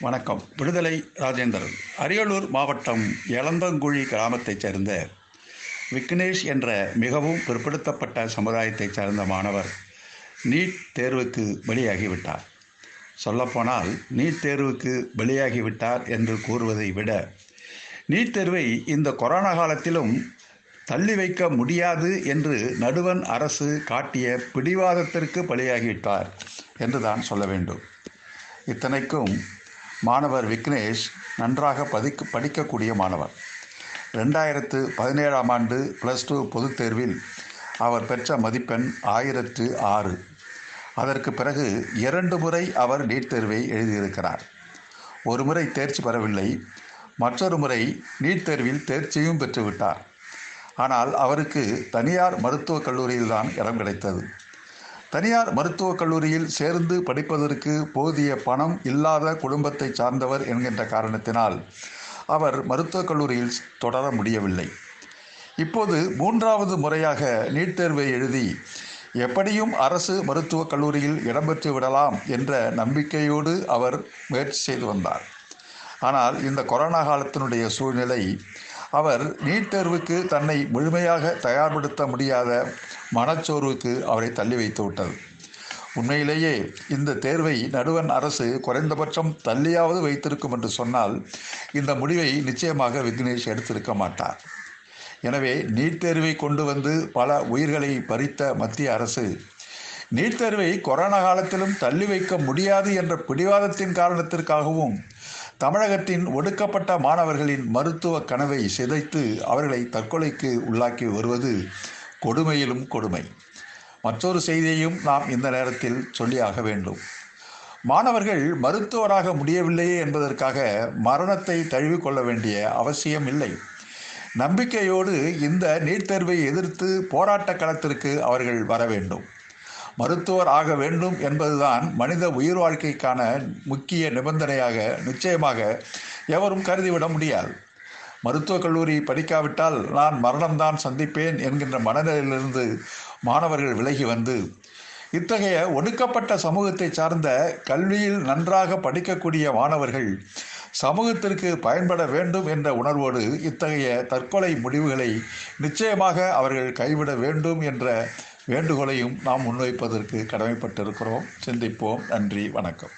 வணக்கம். விடுதலை ராஜேந்திரன். அரியலூர் மாவட்டம் எலந்தங்குழி கிராமத்தைச் சேர்ந்த விக்னேஷ் என்ற மிகவும் பிற்படுத்தப்பட்ட சமுதாயத்தைச் சேர்ந்த மாணவர் நீட் தேர்வுக்கு பலியாகிவிட்டார் சொல்லப்போனால் நீட் தேர்வுக்கு பலியாகிவிட்டார் என்று கூறுவதை விட நீட் தேர்வை இந்த கொரோனா காலத்திலும் தள்ளி வைக்க முடியாது என்று நடுவன் அரசு காட்டிய பிடிவாதத்திற்கு பலியாகிவிட்டார் என்று தான் சொல்ல வேண்டும். இத்தனைக்கும் மாணவர் விக்னேஷ் நன்றாக பதிக்கு படிக்கக்கூடிய மாணவர். ரெண்டாயிரத்து பதினேழாம் ஆண்டு ப்ளஸ் டூ பொதுத் தேர்வில் அவர் பெற்ற மதிப்பெண் ஆயிரத்து ஆறு. அதற்கு பிறகு இரண்டு முறை அவர் நீட் தேர்வை எழுதியிருக்கிறார். ஒரு முறை தேர்ச்சி பெறவில்லை மற்றொரு முறை நீட் தேர்வில் தேர்ச்சியும் பெற்றுவிட்டார். ஆனால் அவருக்கு தனியார் மருத்துவக் கல்லூரியில்தான் இடம் கிடைத்தது. தனியார் மருத்துவக் கல்லூரியில் சேர்ந்து படிப்பதற்கு போதிய பணம் இல்லாத குடும்பத்தை சார்ந்தவர் என்கின்ற காரணத்தினால் அவர் மருத்துவக் கல்லூரியில் தொடர முடியவில்லை. இப்போது மூன்றாவது முறையாக நீட் தேர்வை எழுதி எப்படியும் அரசு மருத்துவக் கல்லூரியில் இடம்பெற்று விடலாம் என்ற நம்பிக்கையோடு அவர் முயற்சி செய்து வந்தார். ஆனால் இந்த கொரோனா காலத்தினுடைய சூழ்நிலை அவர் நீட் தேர்வுக்கு தன்னை முழுமையாக தயார்படுத்த முடியாத மனச்சோர்வுக்கு அவரை தள்ளி வைத்து விட்டது. உண்மையிலேயே இந்த தேர்வை நடுவன் அரசு குறைந்தபட்சம் தள்ளியாவது வைத்திருக்கும் என்று சொன்னால் இந்த முடிவை நிச்சயமாக விக்னேஷ் எடுத்திருக்க மாட்டார். எனவே நீட் தேர்வை கொண்டு வந்து பல உயிர்களை பறித்த மத்திய அரசு நீட் தேர்வை கொரோனா காலத்திலும் தள்ளி வைக்க முடியாது என்ற பிடிவாதத்தின் காரணத்திற்காகவும் தமிழகத்தின் ஒடுக்கப்பட்ட மாணவர்களின் மருத்துவ கனவை சிதைத்து அவர்களை தற்கொலைக்கு உள்ளாக்கி வருவது கொடுமையிலும் கொடுமை. மற்றொரு செய்தியையும் நாம் இந்த நேரத்தில் சொல்லியாக வேண்டும். மாணவர்கள் மருத்துவராக முடியவில்லையே என்பதற்காக மரணத்தை தழுவிக்கொள்ள வேண்டிய அவசியம் இல்லை. நம்பிக்கையோடு இந்த நீட் தேர்வை எதிர்த்து போராட்ட களத்திற்கு அவர்கள் வர வேண்டும். மருத்துவர் ஆக வேண்டும் என்பதுதான் மனித உயிர் வாழ்க்கைக்கான முக்கிய நிபந்தனையாக நிச்சயமாக எவரும் கருதிவிட முடியாது. மருத்துவக் கல்லூரி படிக்காவிட்டால் நான் மரணம்தான் சந்திப்பேன் என்கின்ற மனநிலையிலிருந்து மாணவர்கள் விலகி வந்து இத்தகைய ஒடுக்கப்பட்ட சமூகத்தை சார்ந்த கல்வியில் நன்றாக படிக்கக்கூடிய மாணவர்கள் சமூகத்திற்கு பயன்பட வேண்டும் என்ற உணர்வோடு இத்தகைய தற்கொலை முடிவுகளை நிச்சயமாக அவர்கள் கைவிட வேண்டும் என்ற வேண்டுகோளையும் நாம் முன்வைப்பதற்கு கடமைப்பட்டிருக்கிறோம். சிந்திப்போம். நன்றி. வணக்கம்.